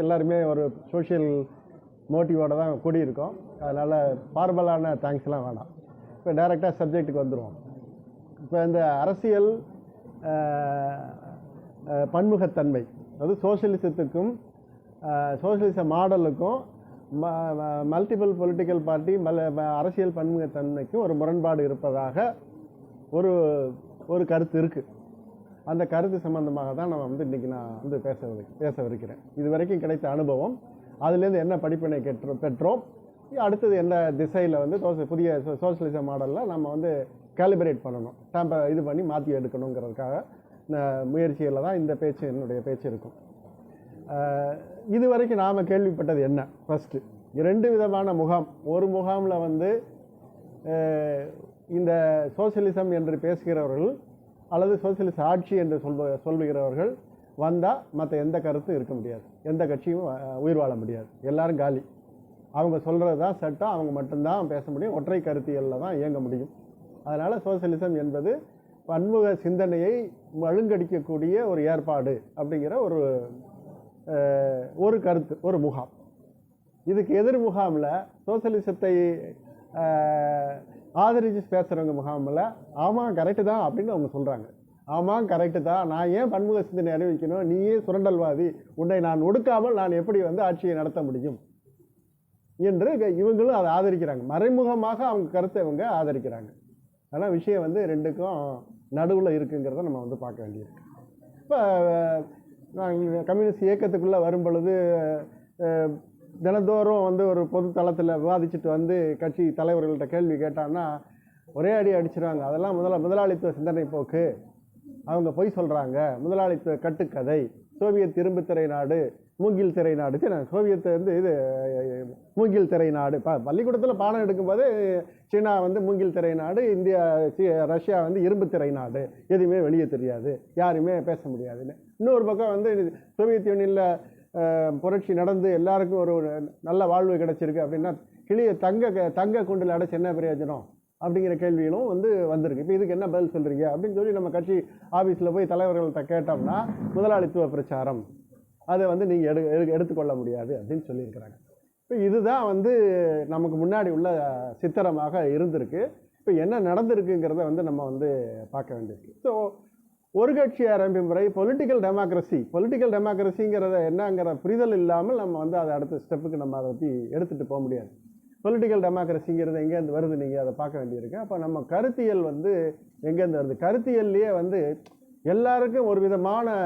எல்லாருமே ஒரு சோஷியல் மோட்டிவோட தான் கூடியிருக்கோம். அதனால் பார்பலான தேங்க்ஸ்லாம் வேணாம். இப்போ டைரெக்டாக சப்ஜெக்ட்டுக்கு வந்துடுவோம் இப்போ இந்த அரசியல் பன்முகத்தன்மை அதாவது சோஷியலிசத்துக்கும் சோசியலிச மாடலுக்கும் மல்டிபிள் பொலிட்டிக்கல் பார்ட்டி மல் அரசியல் பன்முகத்தன்மைக்கும் ஒரு முரண்பாடு இருப்பதாக ஒரு ஒரு கருத்து இருக்குது அந்த கருத்து சம்பந்தமாக தான் நம்ம வந்து இன்றைக்கி நான் வந்து பேச பேசவிருக்கிறேன் இது வரைக்கும் கிடைத்த அனுபவம். அதுலேருந்து என்ன படிப்பினை பெற்றோம் பெற்றோம்? அடுத்தது என்ன திசையில் வந்து சோச- புதிய சோசியலிசம் மாடலில் நம்ம வந்து கேலிபரேட் பண்ணணும். டேம்ப இது பண்ணி மாற்றி எடுக்கணுங்கிறதுக்காக முயற்சியில் தான் இந்த பேச்சு என்னுடைய பேச்சு இருக்கும். இது வரைக்கும் நாம் கேள்விப்பட்டது என்ன? ஃபஸ்ட்டு ரெண்டு விதமான முகாம். ஒரு முகாமில் வந்து இந்த சோசியலிசம் என்று பேசுகிறவர்கள் அல்லது சோசியலிச ஆட்சி என்று சொல்வ சொல்கிறவர்கள் வந்தால் மற்ற எந்த கருத்தும் இருக்க முடியாது. எந்த கட்சியும் உயிர் வாழ முடியாது. எல்லாரும் காலி. அவங்க சொல்கிறது தான் சட்டம் அவங்க மட்டும்தான் பேச முடியும். ஒற்றை கருத்தியலில் தான் இயங்க முடியும். அதனால் சோசியலிசம் என்பது பன்முக சிந்தனையை மழுங்கடிக்கக்கூடிய ஒரு ஏற்பாடு அப்படிங்கிற ஒரு ஒரு கருத்து ஒரு முகாம். இதுக்கு எதிர் முகாமில் சோசியலிசத்தை அஹ், ஆதரிச்சு பேசுகிறவங்க முகாமில் ஆமாம் கரெக்டு தான் அப்படின்னு அவங்க சொல்கிறாங்க ஆமாம் கரெக்டு தான். நான் ஏன் பன்முக சிந்தனை அறிவிக்கணும்? நீயே சுரண்டல்வாதி. உன்னை நான் ஒடுக்காமல் நான் எப்படி வந்து ஆட்சியை நடத்த முடியும்? என்று இவங்களும் அதை ஆதரிக்கிறாங்க. மறைமுகமாக அவங்க கருத்தை இவங்க ஆதரிக்கிறாங்க. ஆனால் விஷயம் வந்து ரெண்டுக்கும் நடுவில் இருக்குங்கிறத நம்ம வந்து பார்க்க வேண்டியிருக்கு. இப்போ நான் கம்யூனிஸ்ட் இயக்கத்துக்குள்ளே வரும் பொழுது தினந்தோறும் வந்து ஒரு பொது தளத்தில் விவாதிச்சுட்டு வந்து கட்சி தலைவர்கள்ட்ட கேள்வி கேட்டான்னா ஒரே அடி அடிச்சிருவாங்க. அதெல்லாம் முதல முதலாளித்துவ சிந்தனை போக்கு. அவங்க பொய் சொல்கிறாங்க முதலாளித்துவ கட்டுக்கதை. சோவியத் இரும்பு திரை நாடு மூங்கில் திரை நாடு. நான் சோவியத் வந்து இது மூங்கில் திரை நாடு. ப பள்ளிக்கூடத்தில் பாடம் எடுக்கும்போது சீனா வந்து மூங்கில் திரை நாடு இந்தியா சி- ரஷ்யா வந்து இரும்பு திரை நாடு. எதுவுமே வெளியே தெரியாது. யாருமே பேச முடியாதுன்னு. இன்னொரு பக்கம் வந்து சோவியத் யூனியனில் புரட்சி நடந்து எல்லாருக்கும் ஒரு ஒரு நல்ல வாழ்வு கிடச்சிருக்கு அப்படின்னா கிளியை தங்க க- தங்க குண்டில் அடைச்சி என்ன பிரயோஜனம்? அப்படிங்கிற கேள்விகளும் வந்து வந்திருக்கு. இப்போ இதுக்கு என்ன பதில் சொல்கிறீங்க அப்படின்னு சொல்லி நம்ம கட்சி ஆஃபீஸில் போய் தலைவர்கள்ட்ட கேட்டோம்னா முதலாளித்துவ பிரச்சாரம். அதை வந்து நீங்கள் எடு எடு- எடுத்துக்கொள்ள முடியாது அப்படின்னு சொல்லியிருக்கிறாங்க. இப்போ இதுதான் வந்து நமக்கு முன்னாடி உள்ள சித்திரமாக இருந்திருக்கு. இப்போ என்ன நடந்திருக்குங்கிறத வந்து நம்ம வந்து பார்க்க வேண்டியிருக்கு. ஸோ ஒரு கட்சி ஆரம்பிக்கும் முறை பொலிட்டிக்கல் டெமோக்ரஸி பொலிட்டிக்கல் டெமோக்ரஸிங்கிறத என்னங்கிற புரிதல் இல்லாமல் நம்ம வந்து அதை அடுத்த ஸ்டெப்புக்கு நம்ம அதை பற்றி எடுத்துகிட்டு போக முடியாது. பொலிட்டிக்கல் டெமோக்ரஸிங்கிறது எங்கேருந்து வருது நீங்கள் அதை பார்க்க வேண்டியிருக்கு. அப்போ நம்ம கருத்தியல் வந்து எங்கேருந்து வருது? கருத்தியல்லையே வந்து எல்லாருக்கும் ஒரு விதமான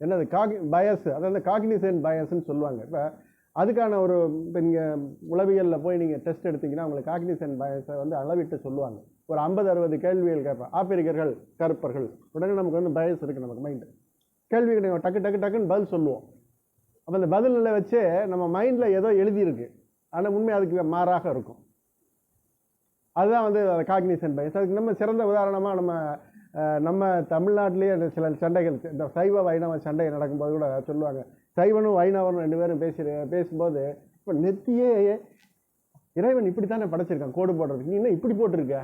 என்னது காகி பயஸ் அதாவது காக்னிசன் பயஸ்ன்னு சொல்லுவாங்க. இப்போ அதுக்கான ஒரு இப்போ நீங்கள் உளவியலில் போய் நீங்கள் டெஸ்ட் எடுத்தீங்கன்னா உங்களுக்கு காக்னிசன் பயஸை வந்து அளவிட்டு சொல்லுவாங்க. ஒரு ஐம்பது அறுபது கேள்விகள் கேட்பேன். ஆப்பிரிக்கர்கள் கருப்பர்கள். உடனே நமக்கு வந்து பயஸ் இருக்குது நமக்கு மைண்டு கேள்வி கிடையாது டக்கு டக்கு டக்குன்னு பதில் சொல்லுவோம். அப்போ அந்த பதிலில் வச்சு நம்ம மைண்டில் ஏதோ எழுதியிருக்கு. ஆனால் உண்மை அதுக்கு மாறாக இருக்கும். அதுதான் வந்து காக்னிசன் பயஸ் அதுக்கு நம்ம சிறந்த உதாரணமாக நம்ம நம்ம தமிழ்நாட்டிலேயே அந்த சில சண்டைகள் இந்த சைவ வைணவ சண்டை நடக்கும்போது கூட சொல்லுவாங்க. சைவனும் வைணவனும் ரெண்டு பேரும் பேசி பேசும்போது இப்போ நெத்தியே இறைவன் இப்படி தானே படைச்சிருக்கான் கோடு போடுறதுக்கு. நீ என்ன இப்படி போட்டிருக்க?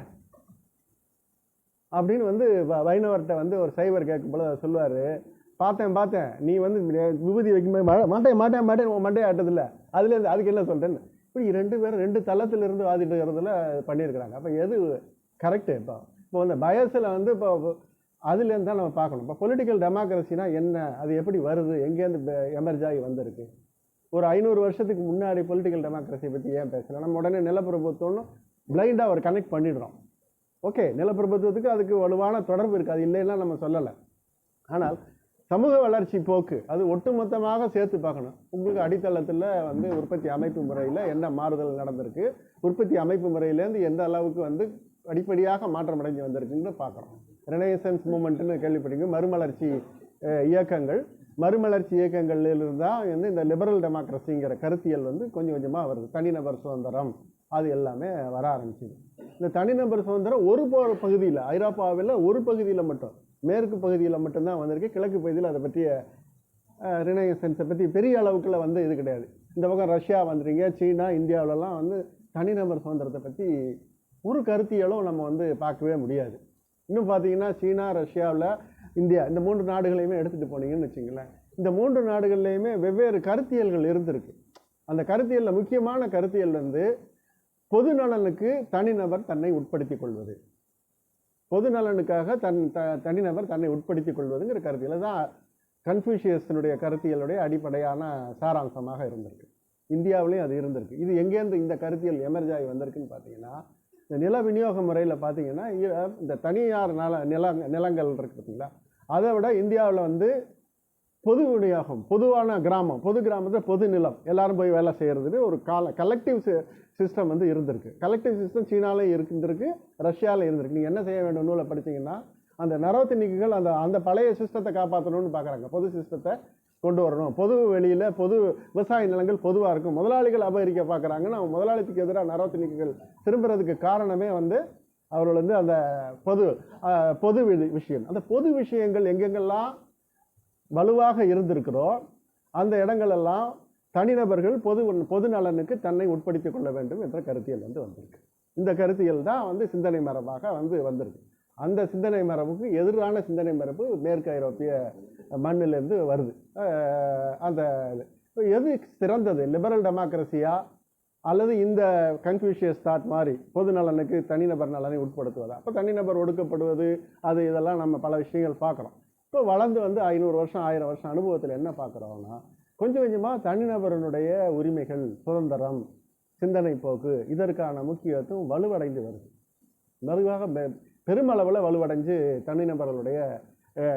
அப்படின்னு வந்து வ- வைணவர்கிட்ட வந்து ஒரு சைவர் கேட்கும் போல சொல்லுவார். பார்த்தேன் பார்த்தேன். நீ வந்து விபூதி வைக்கும்போது மா- மாட்டேன் மாட்டேன் மாட்டேன் உன் மண்டையை ஆட்டதில்ல அதுலேருந்து அதுக்கு என்ன சொல்கிறேன்னு இப்படி ரெண்டு பேரும் ரெண்டு தளத்தில் இருந்து வாதிட்டு இருக்கிறதுல பண்ணியிருக்கிறாங்க. அப்போ எது கரெக்டு இப்போ? இப்போ அந்த பயசில் வந்து இப்போ அதுலேருந்து தான் நம்ம பார்க்கணும். இப்போ பொலிட்டிக்கல் டெமோக்ரஸினா என்ன? அது எப்படி வருது? எங்கேருந்து எமர்ஜ் ஆகி வந்திருக்கு? ஒரு ஐநூறு வருஷத்துக்கு முன்னாடி பொலிட்டிக்கல் டெமோக்ரஸியை பற்றி ஏன் பேசலாம் நம்ம உடனே நிலப்பிரபுத்துவம்னு பிளைண்டாக ஒரு கனெக்ட் பண்ணிடுறோம். ஓகே நிலப்பிரபுத்துவத்துக்கு அதுக்கு வலுவான தொடர்பு இருக்குது அது இல்லைன்னா நம்ம சொல்லலை. ஆனால் சமூக வளர்ச்சி போக்கு அது ஒட்டுமொத்தமாக சேர்த்து பார்க்கணும். உங்களுக்கு அடித்தளத்தில் வந்து உற்பத்தி அமைப்பு முறையில் என்ன மாறுதல் நடந்திருக்கு உற்பத்தி அமைப்பு முறையிலேருந்து எந்த அளவுக்கு வந்து படிப்படியாக மாற்றம் அடைஞ்சு வந்திருக்குன்னு பார்க்குறோம். ரெனேசன்ஸ் மூமெண்ட்டுன்னு கேள்விப்பட்டீங்க மறுமலர்ச்சி இயக்கங்கள். மறுமலர்ச்சி இயக்கங்களிலிருந்து தான் வந்து இந்த லிபரல் டெமோக்ரஸிங்கிற கருத்தியல் வந்து கொஞ்சம் கொஞ்சமாக வருது. தனிநபர் சுதந்திரம். அது எல்லாமே வர ஆரம்பிச்சிது. இந்த தனிநபர் சுதந்திரம் ஒரு பகுதியில் ஐரோப்பாவில் ஒரு பகுதியில் மட்டும் மேற்கு பகுதியில் மட்டும்தான் வந்திருக்கு. கிழக்கு பகுதியில் அதை பற்றிய ரினைசன்ஸை பற்றி பெரிய அளவுக்குள்ள வந்து இது கிடையாது. இந்த பக்கம் ரஷ்யா வந்துறீங்க சீனா இந்தியாவிலலாம் வந்து தனிநபர் சுதந்திரத்தை பற்றி ஒரு கருத்தியலும் நம்ம வந்து பார்க்கவே முடியாது. இன்னும் பார்த்தீங்கன்னா சீனா ரஷ்யாவில் இந்தியா இந்த மூன்று நாடுகளையுமே எடுத்துகிட்டு போனீங்கன்னு வச்சுங்களேன். இந்த மூன்று நாடுகள்லையுமே வெவ்வேறு கருத்தியல்கள் இருந்திருக்கு. அந்த கருத்தியலில் முக்கியமான கருத்தியல் வந்து பொது நலனுக்கு தனிநபர் தன்னை உட்படுத்திக் கொள்வது. பொது நலனுக்காக தன் த தனிநபர் தன்னை உட்படுத்திக் கொள்வதுங்கிற கருத்தியில் தான் கன்ஃபியூஷியஸினுடைய கருத்தியலுடைய அடிப்படையான சாராம்சமாக இருந்திருக்கு. இந்தியாவிலையும் அது இருந்திருக்கு. இது எங்கேருந்து இந்த கருத்தியல் எமர்ஜ் வந்திருக்குன்னு பார்த்தீங்கன்னா இந்த நில விநியோக முறையில் பார்த்தீங்கன்னா இந்த தனியார் நல நில நிலங்கள் இருக்குது பார்த்தீங்களா? அதை விட இந்தியாவில் வந்து பொது விநியோகம் பொதுவான கிராமம் பொது கிராமத்தில் பொது நிலம் எல்லாரும் போய் வேலை செய்கிறதுன்னு ஒரு கால கலெக்டிவ் சிஸ்டம் வந்து இருந்திருக்கு. கலெக்டிவ் சிஸ்டம் சீனாலையும் இருந்திருக்கு ரஷ்யாவில் இருந்திருக்கு. நீங்கள் என்ன செய்ய வேண்டும் நூலை படிச்சீங்கன்னா அந்த நரவத்தினிக்குகள் அந்த அந்த பழைய சிஸ்டத்தை காப்பாற்றணும்னு பார்க்குறாங்க பொது சிஸ்டத்தை கொண்டு வரணும். பொது வெளியில் பொது விவசாய நிலங்கள் பொதுவாக இருக்கும். முதலாளிகள் அபகரிக்க பார்க்குறாங்கன்னு அவங்க முதலாளித்துக்கு எதிராக நரவத்தினிக்குகள் திரும்புறதுக்கு காரணமே வந்து அவர்கள் வந்து அந்த பொது பொது விஷயம். அந்த பொது விஷயங்கள் எங்கெங்கெல்லாம் வலுவாக இருந்திருக்கிறோ அந்த இடங்களெல்லாம் தனிநபர்கள் பொது பொது நலனுக்கு தன்னை உட்படுத்திக் கொள்ள வேண்டும் என்ற கருத்தியல் வந்து வந்திருக்கு. இந்த கருத்தியல் தான் வந்து சிந்தனை மரபாக வந்து வந்திருக்கு. அந்த சிந்தனை மரபுக்கு எதிரான சிந்தனை மரபு மேற்கு ஐரோப்பிய மண்ணிலேருந்து வருது. அந்த இது. எது சிறந்தது? லிபரல் டெமோக்ரஸியா அல்லது இந்த கன்ஃபியூஷியஸ் தாட் மாதிரி பொது நலனுக்கு தனிநபர் நலனை உட்படுத்துவதா? அப்போ தனிநபர் ஒடுக்கப்படுவது அது இதெல்லாம் நம்ம பல விஷயங்கள் பார்க்குறோம். இப்போ வளர்ந்து வந்து ஐநூறு வருஷம் ஆயிரம் வருஷம் அனுபவத்தில் என்ன பார்க்குறோம்னா கொஞ்சம் கொஞ்சமாக தனிநபரனுடைய உரிமைகள் சுதந்திரம் சிந்தனை போக்கு இதற்கான முக்கியத்துவம் வலுவடைந்து வருது. மெதுவாக பெ- பெருமளவில் வலுவடைஞ்சு தனிநபர்களுடைய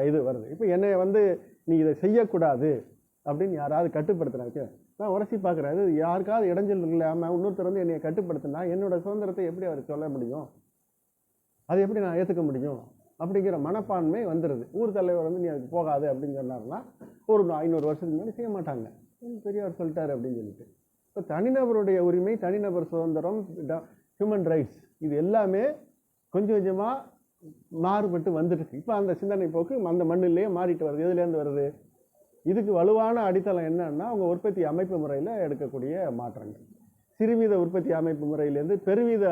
இது வருது. இப்போ என்னை வந்து நீ இதை செய்யக்கூடாது அப்படின்னு யாராவது கட்டுப்படுத்தினாக்க நான் உரசி பார்க்குறேன். அது யாருக்காவது இடைஞ்சல் இல்லாமல் இன்னொருத்தர் வந்து என்னை கட்டுப்படுத்தினா என்னோட சுதந்திரத்தை எப்படி அவர் சொல்ல முடியும்? அது எப்படி நான் ஏற்றுக்க முடியும்? அப்படிங்கிற மனப்பான்மை வந்துடுது ஊர் தலைவர் வந்து நீ அதுக்கு போகாது அப்படின்னு சொன்னார்னா ஒரு ஐநூறு வருஷத்துக்கு முன்னாடி செய்ய மாட்டாங்க. பெரியார் பெரியவர் சொல்லிட்டாரு அப்படின்னு சொல்லிட்டு. இப்போ தனிநபருடைய உரிமை தனிநபர் சுதந்திரம் ஹியூமன் ரைட்ஸ் இது எல்லாமே கொஞ்சம் கொஞ்சமாக மாறுபட்டு வந்துட்டு இப்போ அந்த சிந்தனை போக்கு அந்த மண்ணிலேயே மாறிட்டு வருது. எதுலேருந்து வருது? இதுக்கு வலுவான அடித்தளம் என்னன்னா அவங்க உற்பத்தி அமைப்பு முறையில் எடுக்கக்கூடிய மாற்றங்கள். சிறுவீத உற்பத்தி அமைப்பு முறையிலேருந்து பெருவீத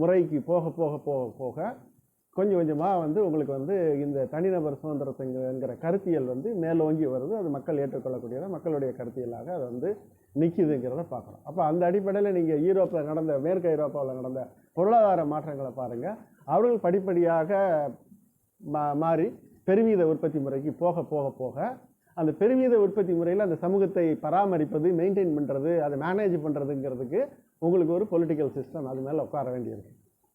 முறைக்கு போக போக போக போக கொஞ்சம் கொஞ்சமாக வந்து உங்களுக்கு வந்து இந்த தனிநபர் சுதந்திரத்துங்கிற கருத்தியல் வந்து மேலோங்கி வருது. அது மக்கள் ஏற்றுக்கொள்ளக்கூடியதாக மக்களுடைய கருத்தியலாக அது வந்து நிற்கிதுங்கிறத பார்க்குறோம் அப்போ அந்த அடிப்படையில் நீங்கள் யூரோப்பில் நடந்த மேற்கு ஐரோப்பாவில் நடந்த பொருளாதார மாற்றங்களை பாருங்கள் அவர்கள் படிப்படியாக மா மாறி பெருமித உற்பத்தி முறைக்கு போக போக போக அந்த பெருமித உற்பத்தி முறையில் அந்த சமூகத்தை பராமரிப்பது மெயின்டைன் பண்ணுறது அதை மேனேஜ் பண்ணுறதுங்கிறதுக்கு உங்களுக்கு ஒரு பொலிட்டிக்கல் சிஸ்டம் அது மேலே உட்கார வேண்டியிருக்கு.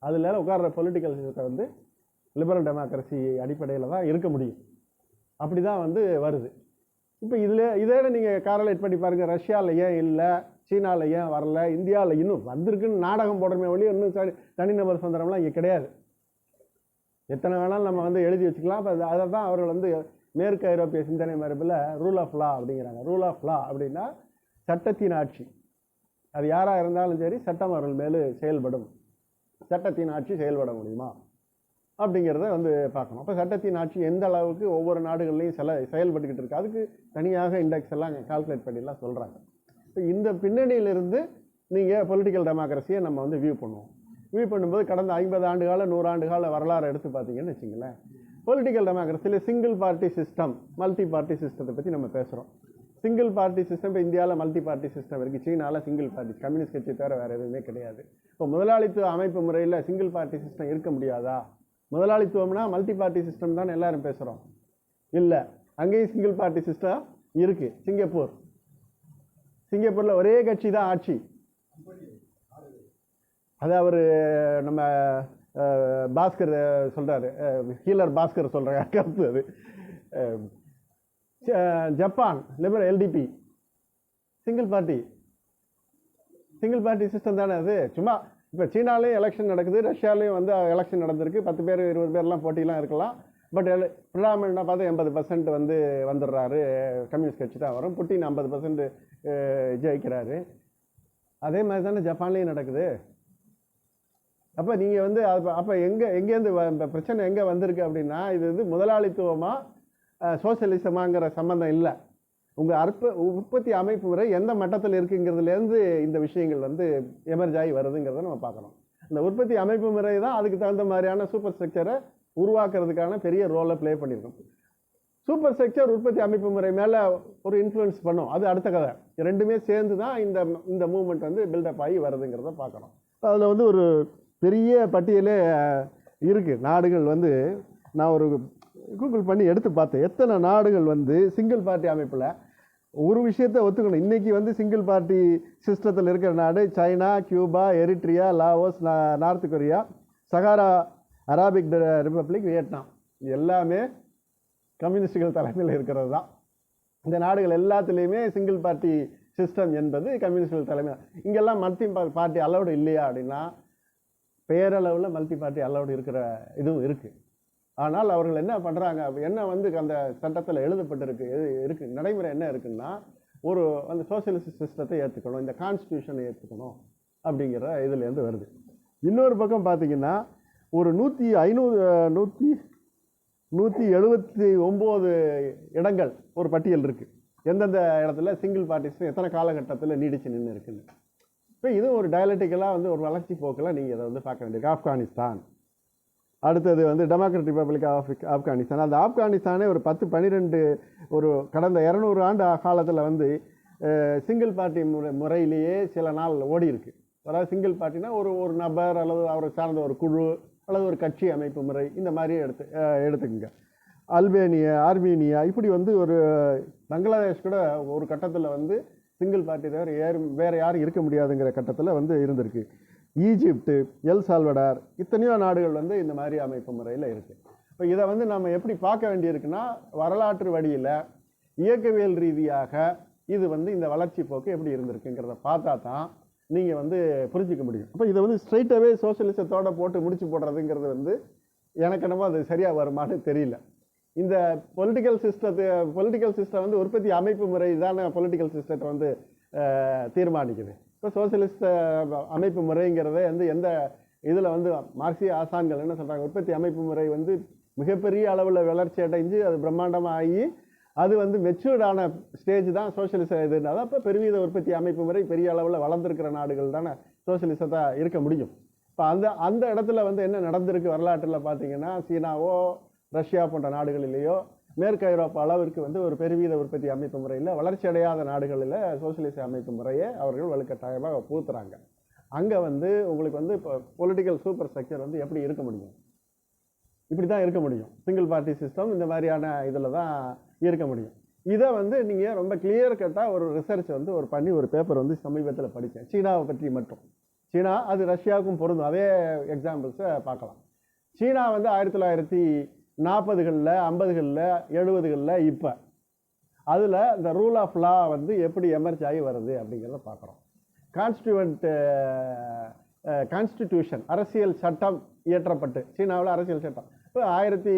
அதில் உட்கார்ற பொலிட்டிக்கல் சிஸ்டம் வந்து லிபரல் டெமோக்ரஸி அடிப்படையில் தான் இருக்க முடியும். அப்படி தான் வந்து வருது. இப்போ இதில் இதே நீங்கள் காரலேட் பண்ணி பாருங்கள் ரஷ்யாவில் ஏன் இல்லை சீனாவில் ஏன் வரல இந்தியாவில் இன்னும் வந்திருக்குன்னு நாடகம் போடுறமே ஒழிய இன்னும் சரி தனிநபர் சுதந்திரம்லாம் இங்கே கிடையாது. எத்தனை வேணாலும் நம்ம வந்து எழுதி வச்சுக்கலாம். அப்போ அதை தான் அவர்கள் வந்து மேற்கு ஐரோப்பிய சிந்தனை மரபில் ரூல் ஆஃப் லா அப்படிங்கிறாங்க. ரூல் ஆஃப் லா அப்படின்னா சட்டத்தின் ஆட்சி. அது யாராக இருந்தாலும் சரி சட்டம் அவர்கள் மேலே செயல்படும். சட்டத்தின் ஆட்சி செயல்பட முடியுமா? அப்படிங்கிறத வந்து பார்க்கணும். அப்போ சட்டத்தின் ஆட்சி எந்த அளவுக்கு ஒவ்வொரு நாடுகள்லையும் சில செயல்பட்டுக்கிட்டு இருக்கு. அதுக்கு தனியாக இண்டெக்ஸ் எல்லாம் கால்குலேட் பண்ணிலாம் சொல்கிறாங்க இப்போ இந்த பின்னணியிலிருந்து நீங்கள் பொலிட்டிக்கல் டெமோக்ரஸியை நம்ம வந்து வியூ பண்ணுவோம். வியூ பண்ணும்போது கடந்த ஐம்பது ஆண்டு கால நூறு ஆண்டு கால வரலாறு எடுத்து பார்த்தீங்கன்னு வச்சுங்களேன் political டெமோக்ரஸியில் single party system multi party சிஸ்டத்தை பற்றி நம்ம பேசுகிறோம் சிங்கிள் பார்ட்டி சிஸ்டம் இப்போ இந்தியாவில் மல்டி பார்ட்டி சிஸ்டம் இருக்குது சீனாவில் சிங்கிள் பார்ட்டி கம்யூனிஸ்ட் கட்சி தவிர வேறு எதுவுமே கிடையாது. இப்போ முதலாளித்துவ அமைப்பு முறையில் சிங்கிள் பார்ட்டி சிஸ்டம் இருக்க முடியாதா? முதலாளித்துவம்னா மல்டி பார்ட்டி சிஸ்டம் தான் எல்லாரும் பேசுகிறோம் இல்லை அங்கேயும் சிங்கிள் பார்ட்டி சிஸ்டம் இருக்குது சிங்கப்பூர். சிங்கப்பூரில் ஒரே கட்சி தான் ஆட்சி. அது அவர் நம்ம பாஸ்கர் சொல்கிறாரு ஹீலர் பாஸ்கர் சொல்கிறாங்க கருத்து அது. Japan liberal LDP single party single party system தானே அது? சும்மா இப்போ சீனாலேயும் எலெக்ஷன் நடக்குது ரஷ்யாலேயும் வந்து எலெக்ஷன் நடந்திருக்கு. பத்து பேர் இருபது பேர்லாம் போட்டிலாம் இருக்கலாம். பட் ப்ரிடாமினாக பார்த்தா எண்பது பர்சன்ட் வந்து வந்துடுறாரு. கம்யூனிஸ்ட் கட்சி தான் வரும். புட்டின் ஐம்பது பர்சன்ட் ஜெயிக்கிறாரு. அதே மாதிரி தானே ஜப்பான்லேயும் நடக்குது. அப்போ நீங்கள் வந்து அப்போ அப்போ எங்கே எங்கேருந்து வ- இந்த பிரச்சனை எங்கே வந்திருக்கு அப்படின்னா இது வந்து முதலாளித்துவமாக சோசியலிசமாங்கிற சம்மந்தம் இல்லை. உங்கள் அற்ப உற்பத்தி அமைப்பு முறை எந்த மட்டத்தில் இருக்குங்கிறதுலேருந்து இந்த விஷயங்கள் வந்து எமர்ஜ் ஆகி வருதுங்கிறத நம்ம பார்க்கணும். இந்த உற்பத்தி அமைப்பு முறை தான் அதுக்கு தகுந்த மாதிரியான சூப்பர் ஸ்ட்ரக்சரை உருவாக்குறதுக்கான பெரிய ரோலை ப்ளே பண்ணியிருக்கோம் சூப்பர் ஸ்ட்ரக்சர் உற்பத்தி அமைப்பு முறை மேலே ஒரு இன்ஃப்ளூயன்ஸ் பண்ணும். அது அடுத்த கதை. ரெண்டுமே சேர்ந்து தான் இந்த இந்த மூமெண்ட் வந்து பில்டப் ஆகி வருதுங்கிறத பார்க்குறோம் அதில் வந்து ஒரு பெரிய பட்டியலே இருக்குது நாடுகள் வந்து நான் ஒரு கூகுள் பண்ணி எடுத்து பார்த்தேன் எத்தனை நாடுகள் வந்து சிங்கிள் பார்ட்டி அமைப்பில் ஒரு விஷயத்தை ஒத்துக்கணும். இன்றைக்கி வந்து சிங்கிள் பார்ட்டி சிஸ்டத்தில் இருக்கிற நாடு சைனா கியூபா எரிட்ரியா லாவோஸ் நா- North Korea Sahara Arabic Republic Vietnam. எல்லாமே கம்யூனிஸ்டுகள் தலைமையில் இருக்கிறது தான். இந்த நாடுகள் எல்லாத்துலேயுமே சிங்கிள் பார்ட்டி சிஸ்டம் என்பது கம்யூனிஸ்டுகள் தலைமை இங்கெல்லாம் மல்டி பார்ட்டி அலௌடு இல்லையா அப்படின்னா பேரளவில் மல்டி பார்ட்டி அலௌடு இருக்கிற இதுவும் இருக்குது ஆனால் அவர்கள் என்ன பண்ணுறாங்க என்ன வந்து அந்த சட்டத்தில் எழுதப்பட்டிருக்கு? எது இருக்கு? நடைமுறை என்ன இருக்குன்னா ஒரு அந்த சோசியலிஸ்ட் சிஸ்டத்தை ஏற்றுக்கணும் இந்த கான்ஸ்டியூஷனை ஏற்றுக்கணும் அப்படிங்கிற இதுலேருந்து வருது. இன்னொரு பக்கம் பார்த்தீங்கன்னா ஒரு நூற்றி ஐநூறு நூற்றி நூற்றி எழுபத்தி ஒம்பது இடங்கள் ஒரு பட்டியல் இருக்குது எந்தெந்த இடத்துல? சிங்கிள் பார்ட்டிஸ் எத்தனை காலகட்டத்தில் நீடிச்சு நின்று இருக்குன்னு இப்போ இது ஒரு டயலட்டிக்கலாக வந்து ஒரு வளர்ச்சி போக்கில் நீங்கள் இதை வந்து பார்க்க வேண்டியிருக்கு. ஆப்கானிஸ்தான். அடுத்தது வந்து டெமோக்ராட்டிக் ரிப்பப்ளிக் ஆஃப் ஆப்கானிஸ்தான் அந்த ஆப்கானிஸ்தானே ஒரு பத்து பன்னிரெண்டு ஒரு கடந்த இரநூறு ஆண்டு காலத்தில் வந்து சிங்கிள் பார்ட்டி முறை முறையிலேயே சில நாள் ஓடி இருக்கு. அதாவது சிங்கிள் பார்ட்டினா ஒரு ஒரு நபர் அல்லது அவரை சார்ந்த ஒரு குழு அல்லது ஒரு கட்சி அமைப்பு முறை இந்த மாதிரி எடுத்து அஹ், எடுத்துக்கங்க. அல்பேனியா ஆர்மீனியா இப்படி வந்து ஒரு பங்களாதேஷ் கூட ஒரு கட்டத்தில் வந்து சிங்கிள் பார்ட்டி தவிர ஏறும் வேறு யாரும் இருக்க முடியாதுங்கிற கட்டத்தில் வந்து இருந்திருக்கு. ஈஜிப்டு எல் சால்வடார் இத்தனையோ நாடுகள் வந்து இந்த மாதிரி அமைப்பு முறையில் இருக்குது இப்போ இதை வந்து நம்ம எப்படி பார்க்க வேண்டியிருக்குன்னா வரலாற்று வழியில் இயக்கவியல் ரீதியாக இது வந்து இந்த வளர்ச்சி போக்கு எப்படி இருந்திருக்குங்கிறத பார்த்தா தான் நீங்கள் வந்து புரிஞ்சிக்க முடியும். அப்போ இதை வந்து ஸ்ட்ரைட்டாகவே சோசியலிசத்தோடு போட்டு முடிச்சு போடுறதுங்கிறது வந்து எனக்கு என்னமோ அது சரியாக வருமானு தெரியல. இந்த பொலிட்டிக்கல் சிஸ்டத்தை பொலிட்டிக்கல் சிஸ்டம் வந்து உற்பத்தி அமைப்பு முறை தானே பொலிட்டிக்கல் சிஸ்டத்தை வந்து தீர்மானிக்குது. இப்போ சோசியலிஸ்ட் அமைப்பு முறைங்கிறத வந்து எந்த இதில் வந்து மார்க்சிய ஆசான்கள் என்ன சொல்கிறாங்க உற்பத்தி அமைப்பு முறை வந்து மிகப்பெரிய அளவில் வளர்ச்சி அடைஞ்சு அது பிரம்மாண்டமாக ஆகி அது வந்து மெச்சூர்டான ஸ்டேஜ் தான் சோசியலிச இதுனால தான் இப்போ பெருமித உற்பத்தி அமைப்பு முறை பெரிய அளவில் வளர்ந்துருக்கிற நாடுகள் தானே சோசியலிசத்தாக இருக்க முடியும். இப்போ அந்த அந்த இடத்துல வந்து என்ன நடந்திருக்கு வரலாற்றில் பார்த்தீங்கன்னா சீனாவோ ரஷ்யா போன்ற நாடுகளிலேயோ மேற்கு ஐரோப்பா அளவிற்கு வந்து ஒரு பெருவீத உற்பத்தி அமைப்பு முறையில் வளர்ச்சி அடையாத நாடுகளில் சோசியலிச அமைப்பு முறையை அவர்கள் வலுக்கட்டாயமாக பூத்துறாங்க அங்கே வந்து உங்களுக்கு வந்து இப்போ பொலிட்டிக்கல் சூப்பர் ஸ்ட்ரக்சர் வந்து எப்படி இருக்க முடியும்? இப்படி தான் இருக்க முடியும். சிங்கிள் பார்ட்டி சிஸ்டம் இந்த மாதிரியான இதில் தான் இருக்க முடியும். இதை வந்து நீங்கள் ரொம்ப கிளியர் கட்டாக ஒரு ரிசர்ச் வந்து ஒரு பண்ணி ஒரு பேப்பர் வந்து சமீபத்தில் படித்தேன் சீனாவை பற்றி மட்டும். சீனா அது ரஷ்யாவுக்கும் பொருந்தும். அதே எக்ஸாம்பிள்ஸை பார்க்கலாம். சீனா வந்து ஆயிரத்தி தொள்ளாயிரத்தி நாற்பதுகளில் ஐம்பதுகளில் எழுபதுகளில் இப்போ. அதில் இந்த ரூல் ஆஃப் லா வந்து எப்படி எமர்ஜ் ஆகி வருது அப்படிங்கிறத பார்க்குறோம். கான்ஸ்டியூவன்ட்டு கான்ஸ்டிடியூஷன் அரசியல் சட்டம் இயற்றப்பட்டு சீனாவில் அரசியல் சட்டம். இப்போ ஆயிரத்தி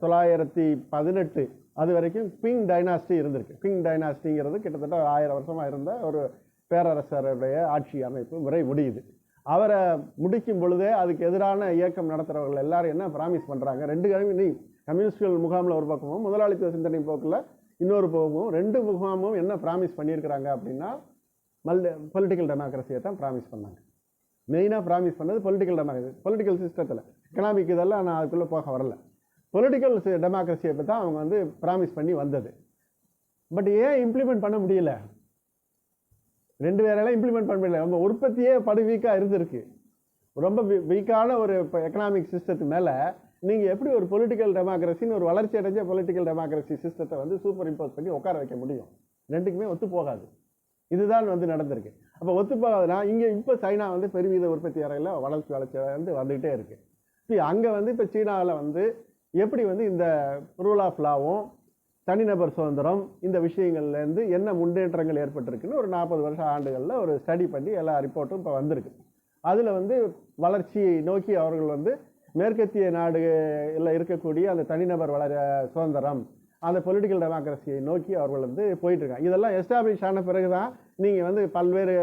தொள்ளாயிரத்தி பதினெட்டு அது வரைக்கும் பிங் டைனாஸ்டி இருந்திருக்கு. பிங் டைனாஸ்டிங்கிறது கிட்டத்தட்ட ஆயிரம் வருஷமாக இருந்த ஒரு பேரரசருடைய ஆட்சி அமைப்பு முறை முடியுது. அவரை முடிக்கும் பொழுதே அதுக்கு எதிரான இயக்கம் நடத்துகிறவர்கள் எல்லாரும் என்ன ப்ராமிஸ் பண்ணுறாங்க ரெண்டு கிழமை நீ கம்யூனிஸ்டுகள் முகாமில் ஒரு பக்கமும் முதலாளித்துவ சிந்தனை போக்கில் இன்னொரு பக்கமும் ரெண்டு முகாமும் என்ன ப்ராமிஸ் பண்ணியிருக்கிறாங்க அப்படின்னா மல்டி பொலிட்டிக்கல் டெமோக்ரஸியை தான் ப்ராமிஸ் பண்ணாங்க. மெயினாக ப்ராமிஸ் பண்ணது பொலிட்டிக்கல் டெமோக்ரஸி பொலிட்டிக்கல் சிஸ்டத்தில் எக்கனாமிக் இதெல்லாம் நான் அதுக்குள்ளே போக வரல. பொலிட்டிக்கல் டெமோக்ரஸியை பற்றி தான் அவங்க வந்து ப்ராமிஸ் பண்ணி வந்தது. பட் ஏன் இம்ப்ளிமெண்ட் பண்ண முடியல? ரெண்டு பேரெல்லாம் இம்ப்ளிமெண்ட் பண்ண முடியல. நம்ம உற்பத்தியே படு வீக்காக இருந்திருக்கு. ரொம்ப வீக்கான ஒரு இப்போ எக்கனாமிக் சிஸ்டத்து மேலே நீங்கள் எப்படி ஒரு பொலிட்டிக்கல் டெமோக்ரஸின்னு ஒரு வளர்ச்சி அடைஞ்ச பொலிட்டிக்கல் டெமோக்ரஸி சிஸ்டத்தை வந்து சூப்பர் இம்போஸ் பண்ணி உட்கார வைக்க முடியும். ரெண்டுக்குமே ஒத்து போகாது. இதுதான் வந்து நடந்திருக்கு. அப்போ ஒத்து போகாதுன்னா இங்கே இப்போ சைனா வந்து பெருமித உற்பத்தி அறையில் வளர்ச்சி வளர்ச்சி வந்து வந்துகிட்டே இருக்குது இப்போ அங்கே வந்து இப்போ சீனாவில் வந்து எப்படி வந்து இந்த ரூல் ஆஃப் லாவும் தனிநபர் சுதந்திரம் இந்த விஷயங்கள்லேருந்து என்ன முன்னேற்றங்கள் ஏற்பட்டிருக்குன்னு ஒரு நாற்பது வருஷம் ஆண்டுகளில் ஒரு ஸ்டடி பண்ணி எல்லா ரிப்போர்ட்டும் இப்போ வந்திருக்கு. அதில் வந்து வளர்ச்சியை நோக்கி அவர்கள் வந்து மேற்கத்திய நாடுகளில் இருக்கக்கூடிய அந்த தனிநபர் வளர சுதந்திரம் அந்த பொலிட்டிக்கல் டெமோக்ரஸியை நோக்கி அவர்கள் வந்து போயிட்டுருக்காங்க. இதெல்லாம் எஸ்டாப்ளிஷ் ஆன பிறகு தான் நீங்கள் வந்து பல்வேறு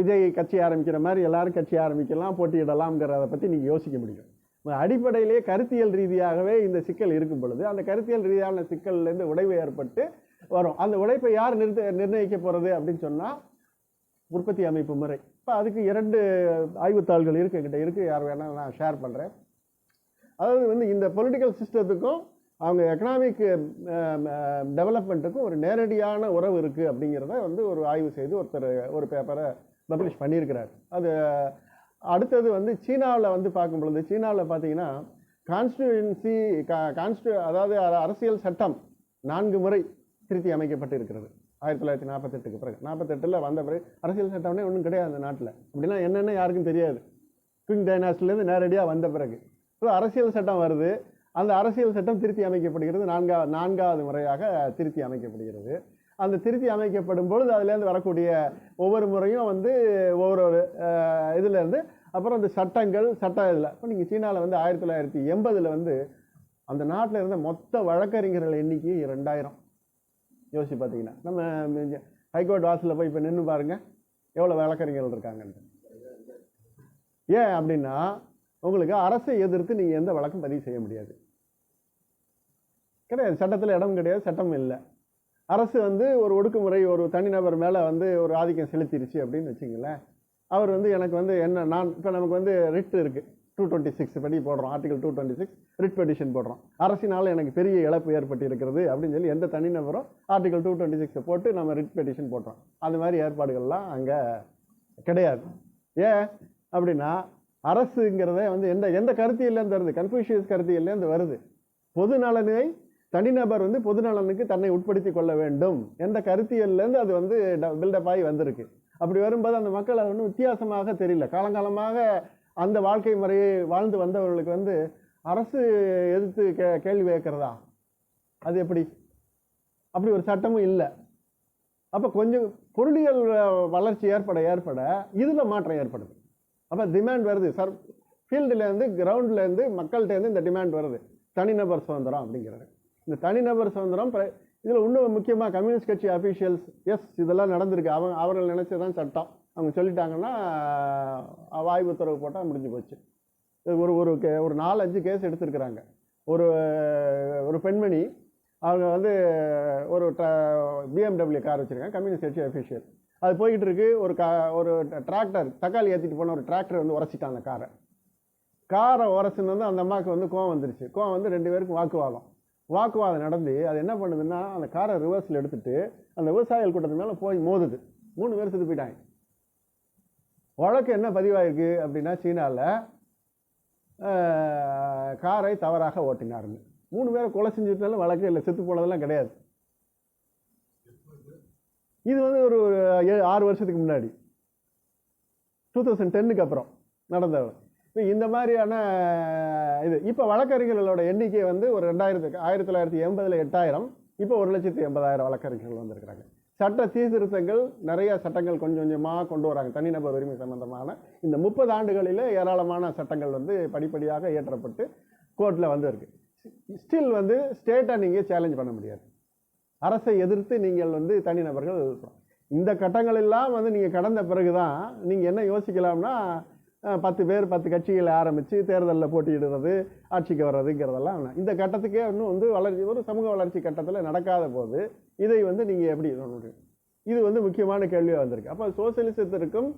விஜய் கட்சி ஆரம்பிக்கிற மாதிரி எல்லாரும் கட்சி ஆரம்பிக்கலாம் போட்டியிடலாம்ங்கிறத பற்றி நீங்கள் யோசிக்க முடியும். அடிப்படையிலேயே கருத்தியல் ரீதியாகவே இந்த சிக்கல் இருக்கும் பொழுது அந்த கருத்தியல் ரீதியான சிக்கல்லேருந்து உடைவு ஏற்பட்டு வரும். அந்த உடைப்பை யார் நிறுத்த நிர்ணயிக்க போகிறது அப்படின்னு சொன்னால் உற்பத்தி அமைப்பு முறை. இப்போ அதுக்கு இரண்டு ஆய்வுத்தாள்கள் இருக்குது என்கிட்ட இருக்குது யார் வேணால் நான் ஷேர் பண்ணுறேன் அதாவது வந்து இந்த பொலிட்டிக்கல் சிஸ்டத்துக்கும் அவங்க எக்கனாமிக் டெவலப்மெண்ட்டுக்கும் ஒரு நேரடியான உறவு இருக்குது அப்படிங்கிறத வந்து ஒரு ஆய்வு செய்து ஒருத்தர் ஒரு பேப்பரை பப்ளிஷ் பண்ணியிருக்கிறார். அது அடுத்தது வந்து சீனாவில் வந்து பார்க்கும் பொழுது சீனாவில் பார்த்தீங்கன்னா கான்ஸ்டியூன்சி கான்ஸ்டியூ அதாவது அரசியல் சட்டம் நான்கு முறை திருத்தி அமைக்கப்பட்டு இருக்கிறது ஆயிரத்தி தொள்ளாயிரத்தி நாற்பத்தெட்டுக்கு பிறகு. நாற்பத்தெட்டில் வந்த பிறகு அரசியல் சட்டம்னே ஒன்றும் கிடையாது அந்த நாட்டில். அப்படின்னா என்னென்ன யாருக்கும் தெரியாது. குயிங் டைனாஸ்டிலேருந்து நேரடியாக வந்த பிறகு. ஸோ அரசியல் சட்டம் வருது. அந்த அரசியல் சட்டம் திருத்தி அமைக்கப்படுகிறது. நான்கா நான்காவது முறையாக திருத்தி அமைக்கப்படுகிறது. அந்த திருத்தி அமைக்கப்படும் பொழுது அதுலேருந்து வரக்கூடிய ஒவ்வொரு முறையும் வந்து ஒவ்வொரு ஒரு இதுலேருந்து அப்புறம் இந்த சட்டங்கள் சட்ட இதில். இப்போ நீங்கள் சீனாவில் வந்து ஆயிரத்தி தொள்ளாயிரத்தி எண்பதில் வந்து அந்த நாட்டில் இருந்த மொத்த வழக்கறிஞர்கள் எண்ணிக்கை ரெண்டாயிரம் யோசிச்சு பார்த்தீங்கன்னா நம்ம ஹைகோர்ட் வாசலில் போய் இப்போ நின்று பாருங்கள் எவ்வளோ வழக்கறிஞர்கள் இருக்காங்கன்ட்டு. ஏன் அப்படின்னா உங்களுக்கு அரசை எதிர்த்து நீங்கள் எந்த வழக்கம் பதிவு செய்ய முடியாது. கிடையாது. சட்டத்தில் இடம் கிடையாது சட்டம் இல்லை. அரசு வந்து ஒரு ஒடுக்குமுறை ஒரு தனிநபர் மேலே வந்து ஒரு ஆதிக்கம் செலுத்திருச்சு அப்படின்னு வச்சுங்களேன் அவர் வந்து எனக்கு வந்து என்ன நான் இப்போ நமக்கு வந்து ரிட் இருக்குது டூ டுவெண்ட்டி சிக்ஸ் படி போடுறோம். Article two twenty six writ petition போடுறோம். அரசினால் எனக்கு பெரிய இழப்பு ஏற்பட்டு இருக்கிறது அப்படின்னு சொல்லி எந்த தனிநபரும் ஆர்டிகல் டூ டுவெண்ட்டி சிக்ஸை போட்டு நம்ம ரிட் பெட்டிஷன் போடுறோம். அந்த மாதிரி ஏற்பாடுகள்லாம் அங்கே கிடையாது. ஏன் அப்படின்னா அரசுங்கிறத வந்து எந்த எந்த கருத்தியிலேருந்து வருது கன்ஃபியூஷியஸ் கருத்தியிலேருந்து வருது. பொது நலனை தனிநபர் வந்து பொது நலனுக்கு தன்னை உட்படுத்தி கொள்ள வேண்டும் என்ற கருத்தியல்லேருந்து அது வந்து பில்டப் ஆகி வந்திருக்கு. அப்படி வரும்போது அந்த மக்கள் அது ஒன்றும் வித்தியாசமாக தெரியல. காலங்காலமாக அந்த வாழ்க்கை முறையை வாழ்ந்து வந்தவர்களுக்கு வந்து அரசு எதிர்த்து கே கேள்வி கேட்குறதா? அது எப்படி? அப்படி ஒரு சட்டமும் இல்லை. அப்போ கொஞ்சம் பொருளியல் வளர்ச்சி ஏற்பட ஏற்பட இதில் மாற்றம் ஏற்படுது. அப்போ டிமாண்ட் வருது. சர் ஃபீல்டுலேருந்து கிரவுண்ட்லேருந்து மக்கள்கிட்டேருந்து இந்த டிமாண்ட் வருது. தனிநபர் சுதந்திரம் அப்படிங்கிறது. இந்த தனிநபர் சுதந்திரம் இதில் இன்னும் முக்கியமாக கம்யூனிஸ்ட் கட்சி அஃபீஷியல்ஸ் எஸ் இதெல்லாம் நடந்திருக்கு. அவங்க அவர்கள் தான் சட்டம். அவங்க சொல்லிட்டாங்கன்னா வாய்வு உத்தரவு போட்டால் முடிஞ்சு போச்சு. ஒரு ஒரு கே ஒரு நாலு அஞ்சு கேஸ் எடுத்திருக்கிறாங்க. ஒரு ஒரு பெண்மணி அவங்க வந்து ஒரு பிஎம்டபிள்யூ கார் வச்சுருக்காங்க கம்யூனிஸ்ட் கட்சி அஃபீஷியல் அது போய்கிட்டு இருக்கு ஒரு கா ஒரு டிராக்டர் தக்காளி ஏற்றிட்டு போன ஒரு டிராக்டர் வந்து உரைச்சிட்டான் அந்த காரை காரை உரசுன்னு வந்து அந்த அம்மாவுக்கு வந்து கோவம் வந்துருச்சு. கோவம் வந்து ரெண்டு பேருக்கும் வாக்குவாதம். வாக்குவாதம் நடந்து அது என்ன பண்ணுதுன்னா அந்த காரை ரிவர்ஸில் எடுத்துட்டு அந்த விவசாயிகள் கூட்டத்து மேலே போய் மோதுது. மூணு பேர் செத்து போயிட்டாங்க. வழக்கு என்ன பதிவாயிருக்கு அப்படின்னா சீனாவில் காரை தவறாக ஓட்டினார்னு மூணு பேரை கொலை செஞ்சதுனால வழக்கு இல்லை செத்து போனதெல்லாம் கிடையாது. இது வந்து ஒரு ஆறு வருஷத்துக்கு முன்னாடி. டூ தௌசண்ட் டென்னுக்கு அப்புறம் நடந்த இப்போ இந்த மாதிரியான இது. இப்போ வழக்கறிஞர்களோட எண்ணிக்கை வந்து ஒரு ரெண்டாயிரத்துக்கு ஆயிரத்தி தொள்ளாயிரத்தி எண்பதில் எட்டாயிரம் இப்போ ஒரு லட்சத்தி எண்பதாயிரம் வழக்கறிஞர்கள் வந்திருக்கிறாங்க. சட்ட சீர்திருத்தங்கள் நிறைய சட்டங்கள் கொஞ்சம் கொஞ்சமாக கொண்டு வராங்க. தனிநபர் உரிமை சம்பந்தமான இந்த முப்பது ஆண்டுகளில் ஏராளமான சட்டங்கள் வந்து படிப்படியாக இயற்றப்பட்டு கோர்ட்டில் வந்திருக்கு. ஸ்டில் வந்து ஸ்டேட்டை நீங்கள் சேலஞ்ச் பண்ண முடியாது. அரசை எதிர்த்து நீங்கள் வந்து தனிநபர்கள் இந்த கட்டங்களெல்லாம் வந்து நீங்கள் கடந்த பிறகு தான் நீங்கள் என்ன யோசிக்கலாம்னா பத்து பேர் பத்து கட்சிகளை ஆரம்பித்து தேர்தலில் போட்டியிடுறது ஆட்சிக்கு வர்றதுங்கிறதெல்லாம் இந்த கட்டத்துக்கே இன்னும் வந்து வளர்ச்சி ஒரு சமூக வளர்ச்சி கட்டத்தில் நடக்காத போது இதை வந்து நீங்கள் எப்படி முடியும் இது வந்து முக்கியமான கேள்வியாக வந்திருக்கு. அப்போ சோசியலிசத்திற்கும்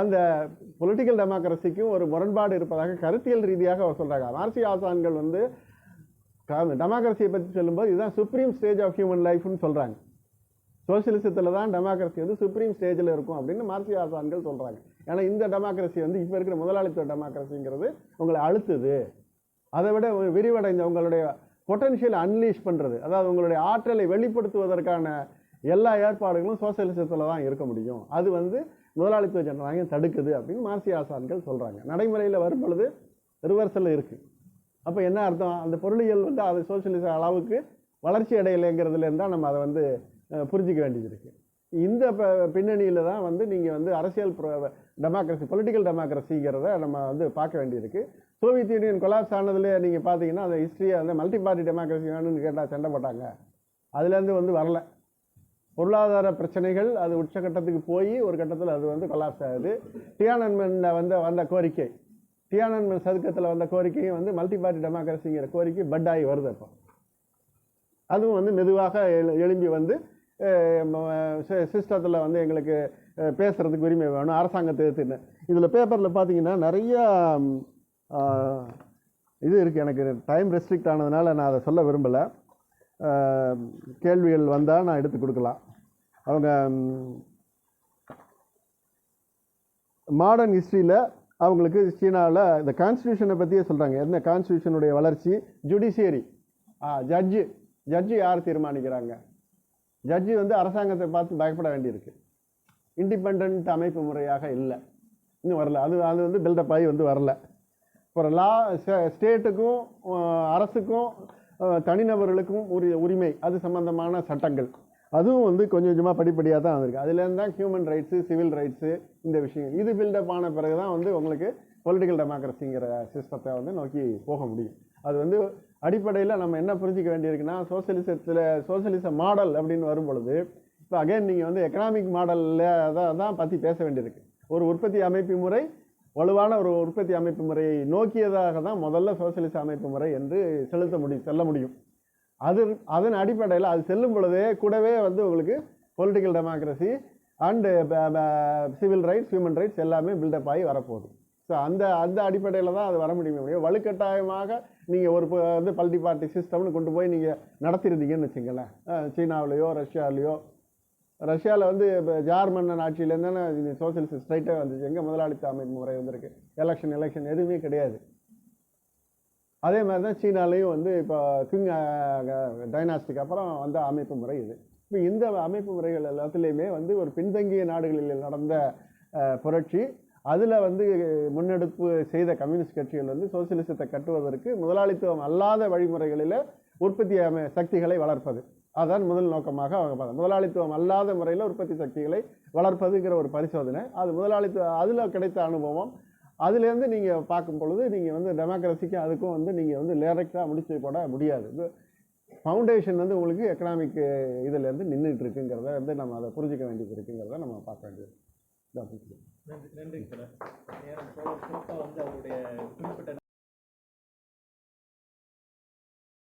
அந்த பொலிட்டிக்கல் டெமோக்ரஸிக்கும் ஒரு முரண்பாடு இருப்பதாக கருத்தியல் ரீதியாக அவர் சொல்கிறாங்க மார்சி ஆசான்கள் வந்து டெமோக்ரஸியை பற்றி சொல்லும்போது இதுதான் சுப்ரீம் ஸ்டேஜ் ஆஃப் ஹியூமன் லைஃப்னு சொல்கிறாங்க சோசியலிசத்தில் தான் டெமோக்ரஸி வந்து சுப்ரீம் ஸ்டேஜில் இருக்கும் அப்படின்னு மார்சி ஆசான்கள் சொல்கிறாங்க ஏன்னா இந்த டெமோக்ரஸி வந்து இப்போ இருக்கிற முதலாளித்துவ டெமோக்ரஸிங்கிறது உங்களை அழுத்துது. அதை விட விரிவடைந்த உங்களுடைய பொட்டன்ஷியல் அன்லீஷ் பண்ணுறது அதாவது உங்களுடைய ஆற்றலை வெளிப்படுத்துவதற்கான எல்லா ஏற்பாடுகளும் சோசியலிசத்தில் தான் இருக்க முடியும். அது வந்து முதலாளித்துவ ஜனநாயகம் தடுக்குது அப்படின்னு மார்சி ஆசான்கள் சொல்கிறாங்க நடைமுறையில் வரும் பொழுது ரிவர்சலில் இருக்குது அப்போ என்ன அர்த்தம்? அந்த பொருளியல் வந்து அது சோசியலிச அளவுக்கு வளர்ச்சி அடையலைங்கிறதுலேருந்து தான் நம்ம அதை வந்து புரிஞ்சிக்க வேண்டியது இருக்குது இந்த பின்னணியில் தான் வந்து நீங்கள் வந்து அரசியல் டெமோக்ரஸி பொலிட்டிக்கல் டெமோக்ரஸிங்கிறத நம்ம வந்து பார்க்க வேண்டியிருக்கு சோவியத் யூனியன் கொலாப்ஸ் ஆனதுலேயே நீங்கள் பார்த்தீங்கன்னா அந்த ஹிஸ்ட்ரியை வந்து மல்டி பார்ட்டி டெமோக்ரஸி வேணும்னு கேட்டால் சண்டை போட்டாங்க. அதுலேருந்து வந்து வரல. பொருளாதார பிரச்சனைகள் அது உச்சகட்டத்துக்கு போய் ஒரு கட்டத்தில் அது வந்து கொலாப்ஸ் ஆகுது. டியானன்மென்ல வந்த வந்த கோரிக்கை. டியானன்மென் சதுக்கத்தில் வந்த கோரிக்கையும் வந்து மல்டி பார்ட்டி டெமோக்ரஸிங்கிற கோரிக்கை பட் ஆகி வருது அப்போ. அதுவும் வந்து மெதுவாக எழு- எழும்பி வந்து சிஸ்டத்தில் வந்து எங்களுக்கு பேசுகிறதுக்கு பேசுறதுக்கு உரிமை வேணும் அரசாங்கத்தை எதிர்த்துன்னு இதில் பேப்பரில் பார்த்தீங்கன்னா நிறையா இது இருக்குது எனக்கு டைம் ரெஸ்ட்ரிக்ட் ஆனதுனால நான் அதை சொல்ல விரும்பலை. கேள்விகள் வந்தால் நான் எடுத்து கொடுக்கலாம். அவங்க மாடர்ன் ஹிஸ்ட்ரியில் அவங்களுக்கு சீனாவில் இந்த கான்ஸ்டியூஷனை பற்றியே சொல்கிறாங்க என்ன கான்ஸ்டியூஷனுடைய வளர்ச்சி? ஜுடிஷியரி ஜட்ஜு ஜட்ஜு யார் தீர்மானிக்கிறாங்க? ஜட்ஜி வந்து அரசாங்கத்தை பார்த்து பயப்பட வேண்டியிருக்கு. இண்டிபெண்ட் அமைப்பு முறையாக இல்லை. இன்னும் வரல. அது அது வந்து பில்டப் ஆகி வந்து வரல. அப்புறம் லா ஸ்டேட்டுக்கும் அரசுக்கும் தனிநபர்களுக்கும் உரி உரிமை. அது சம்பந்தமான சட்டங்கள். அதுவும் வந்து கொஞ்சம் கொஞ்சமாக படிப்படியாக தான் வந்திருக்கு. அதுலேருந்து தான் ஹியூமன் ரைட்ஸு சிவில் ரைட்ஸு இந்த விஷயம் இது பில்டப் ஆன பிறகு தான் வந்து உங்களுக்கு பொலிட்டிக்கல் டெமோக்ரஸிங்கிற சிஸ்டத்தை வந்து நோக்கி போக முடியும். அது வந்து அடிப்படையில் நம்ம என்ன புரிஞ்சிக்க வேண்டியிருக்குன்னா சோசியலிசத்தில் சோசியலிச மாடல் அப்படின்னு வரும் பொழுது இப்போ அகைன் நீங்கள் வந்து எக்கனாமிக் மாடலில் தான் தான் பற்றி பேச வேண்டியிருக்கு. ஒரு உற்பத்தி அமைப்பு முறை வலுவான ஒரு உற்பத்தி அமைப்பு முறையை நோக்கியதாக தான் முதல்ல சோசியலிச அமைப்பு முறை என்று செலுத்த முடியும் செல்ல முடியும். அது அதன் அடிப்படையில் அது செல்லும் பொழுதே கூடவே வந்து உங்களுக்கு political democracy and civil rights human rights எல்லாமே பில்டப் ஆகி வரப்போகுது. ஸோ அந்த அந்த அடிப்படையில் தான் அது வர முடியுமே முடியும் வலுக்கட்டாயமாக நீங்கள் ஒரு ப- வந்து பல்டி பார்ட்டி சிஸ்டம்னு கொண்டு போய் நீங்கள் நடத்திருந்தீங்கன்னு வச்சுங்களேன் சீனாவிலையோ ரஷ்யாவிலையோ. ரஷ்யாவிலேயோ ரஷ்யாவில் வந்து இப்போ ஜார் மன்னன் ஆட்சியிலேருந்து இது சோசியலிஸ்ட் ஸ்ட்ரைட்டாக வந்துச்சு. எங்கே முதலாளித்த அமைப்பு முறை வந்திருக்கு. எலெக்ஷன் எலெக்ஷன் எதுவுமே கிடையாது. அதே மாதிரி தான் சீனாலேயும் வந்து இப்போ கிங் டைனாஸ்டிக் அப்புறம் வந்த அமைப்பு முறை இது. இப்போ இந்த அமைப்பு முறைகள் எல்லாத்துலேயுமே வந்து ஒரு பின்தங்கிய நாடுகளில் நடந்த புரட்சி அதில் வந்து முன்னெடுப்பு செய்த கம்யூனிஸ்ட் கட்சிகள் வந்து சோசியலிசத்தை கட்டுவதற்கு முதலாளித்துவம் அல்லாத வழிமுறைகளில் உற்பத்தி அமை சக்திகளை வளர்ப்பது. அதான் முதல் நோக்கமாக அவங்க பார்த்தாங்க முதலாளித்துவம் அல்லாத முறையில் உற்பத்தி சக்திகளை வளர்ப்பதுங்கிற ஒரு பரிசோதனை. அது முதலாளித்துவ அதில் கிடைத்த அனுபவம். அதுலேருந்து நீங்கள் பார்க்கும் பொழுது நீங்கள் வந்து டெமோக்ரஸிக்கு அதுக்கும் வந்து நீங்கள் வந்து டைரெக்டாக முடிச்சு போட முடியாது. ஃபவுண்டேஷன் வந்து உங்களுக்கு எக்கனாமிக் இதுலேருந்து நின்றுட்டு இருக்குங்கிறத வந்து நம்ம அதை புரிஞ்சிக்க வேண்டியது இருக்குங்கிறத நம்ம பார்க்க வேண்டியது. இதான் நன்றி நன்றி சார். நேரம் போக குறிப்பாக வந்து அவருடைய குறிப்பிட்ட